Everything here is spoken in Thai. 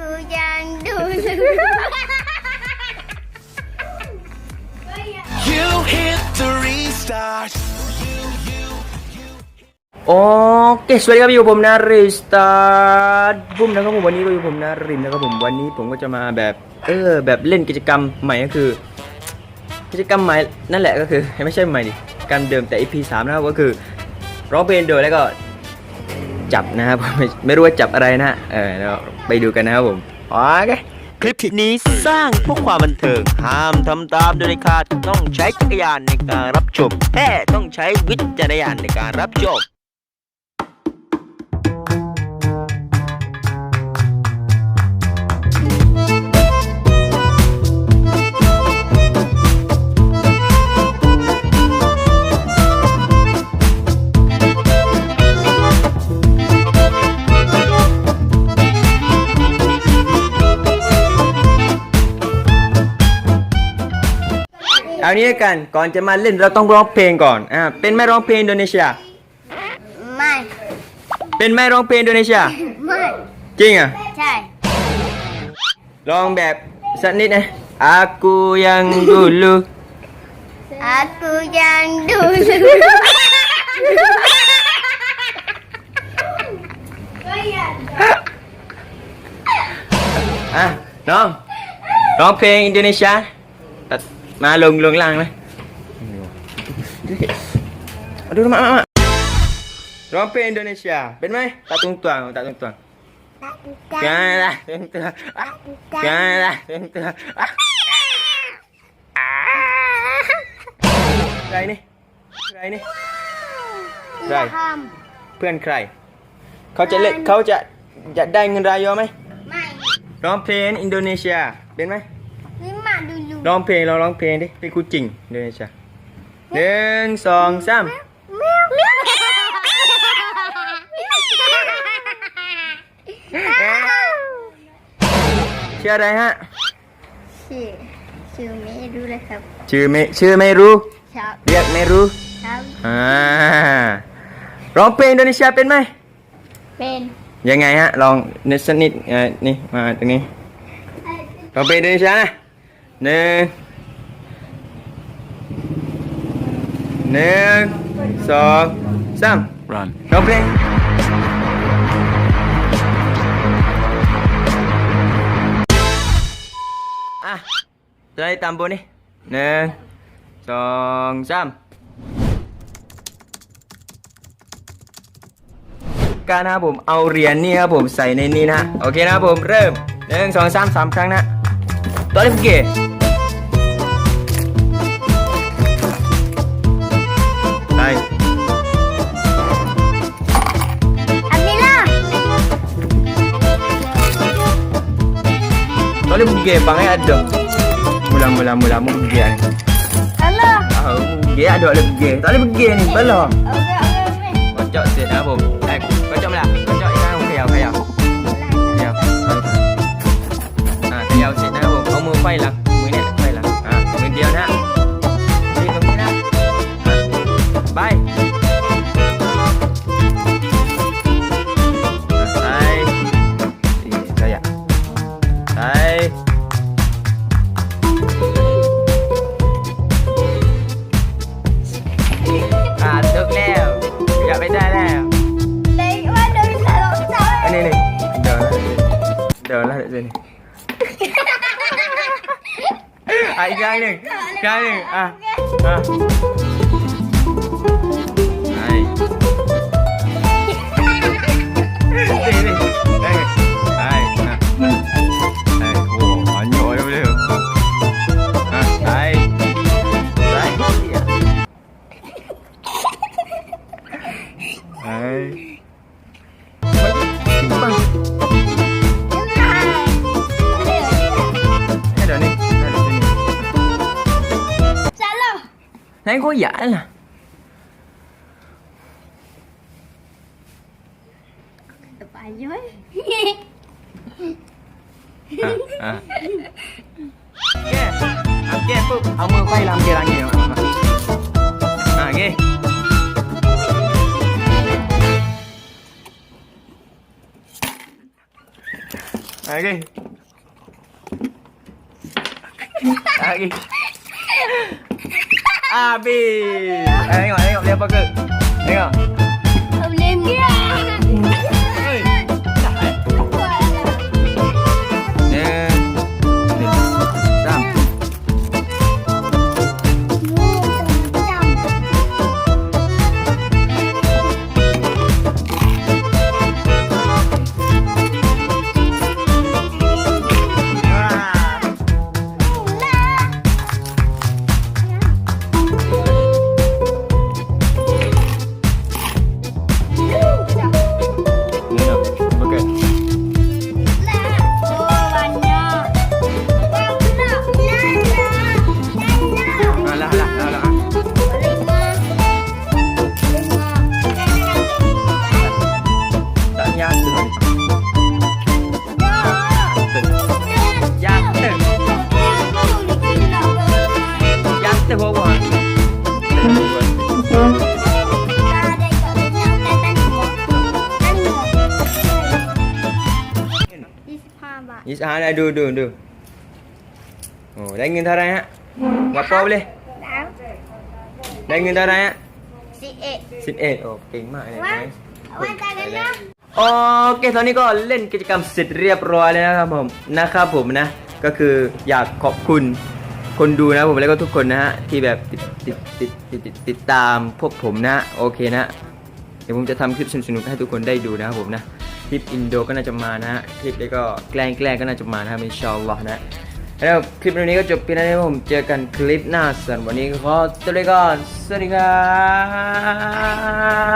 Aku yang dulu. You hit the restart. โอเคสวัสดีครับอยู่ผมนาริสตาร์บุ้มนะครับผมวันนี้ก็อยู่ผมนารินนะครับผมวันนี้ผมก็จะมาแบบเออแบบเล่นกิจกรรมใหม่ก็คือ กิจกรรมใหม่นั่นแหละก็คือไม่ใช่ใหม่ดิการเดิมแต่ EP 3นะครับก็คือร้องเพลงโดยแล้วก็ จับนะครับไม่ไม่รู้ว่าจับอะไรนะเออเราไปดูกันนะครับผมโอเคคลิปนี้สร้างเพื่อความบันเทิงห้ามทำตามโดยเด็ดขาดต้องใช้จักรยานในการรับชมแค่ต้องใช้วิจารณญาณในการรับชม เอานี้กันก่อนจะมาเล่นเราต้องร้องเพลงก่อนอ่าเป็นไหม่ร้องเพลงอินโดนีเซีย Mai, เป็นไหม่ร้องเพลงอินโดนีเซีย mai. จริงอะ Cai. ลองแบบสักนิดนะ Aku yang dulu Aku yang dulu. อะน้องร้องเพลงอินโดนีเซียตัด มาลงลงล่างไหมเอาดูมามาร้องเพลงอินโดนีเซียเป็นไหมตาตุงตวงตาตุงตวงกันละตุงตวงอะกันละตุงตวงอะอะใครนี่ใครนี่ใครเพื่อนใคร เขาจะเล่นเขาจะจะได้เงินรายเยอไหม Mai. ร้องเพลงอินโดนีเซียเป็นไหม ร้องเพลงเราร้องเพลงดิเป็นคู่จริงอินโดนีเซียหนึ่งสองสาม Meow, meow. ชื่ออะไรฮะ ชื่อชื่อไม่รู้เลยครับ ชื่อไม่ชื่อไม่รู้ ครับเรียกไม่รู้ ครับอ่าร้องเพลงอินโดนีเซียเป็นไหมเป็นยังไงฮะลองนิดสักนิดเอ่อนี่มาตรงนี้ร้องเพลงอินโดนีเซียนะ หนึ่งหนึ่งสองสาม Run. ร้องเพลงอะจะได้ตามบนนี่หนึ่งสองสามการนะครับผมเอาเหรียญนี่ครับผมใส่ในนี้นะโอเคนะครับผมเริ่มหนึ่งสองสามสามครั้งนะตัวเล็กเก๋ gay perangai ada. Mula-mula mula mu gay ni. Alah. Ah, mu gay ada boleh gay. Tak boleh gay ni, bala. Kocok set dah bom. Eh, kocok malah. Kocok kau kayau kayau. Kayau. Ha, kayau set dah bom. Kau mu file lah. เดินแล้วเดี๋ยวนี้ thấy có giải là à, à. ghê. À, ghê. Phúc ông mưa quay làm gì là gì à ghê. À ghê. À ghê. Habis. Eh, tengok, tengok dia apa ke? Tengok. Ni ah dah du du du. Oh, dah ingin tarai ha. Berapa boleh? Dah ingin tarai ha. 11โอ้เก่งมากเลยนะ โอเคตอนนี้ก็เล่นกิจกรรมเสร็จเรียบร้อยแล้วนะครับผมนะครับผมนะ ก็คืออยากขอบคุณคนดูนะผมแล้วก็ทุกคนนะฮะที่แบบติดติดติดติดติดติดตามพวกผมนะโอเคนะ เดี๋ยวผมจะทำคลิปสนุกๆให้ทุกคนได้ดูนะครับผมนะ คลิปอินโดก็น่าจะมานะฮะคลิปนี้ก็แกล้งแกล้งก็น่าจะมานะครับอินชาอัลลอฮ์นะแล้วคลิปนี้ก็จบเพียงเท่านี้ผมเจอกันคลิปหน้าส่วนวันนี้ขอตัวเลก่อนสวัสดีครับ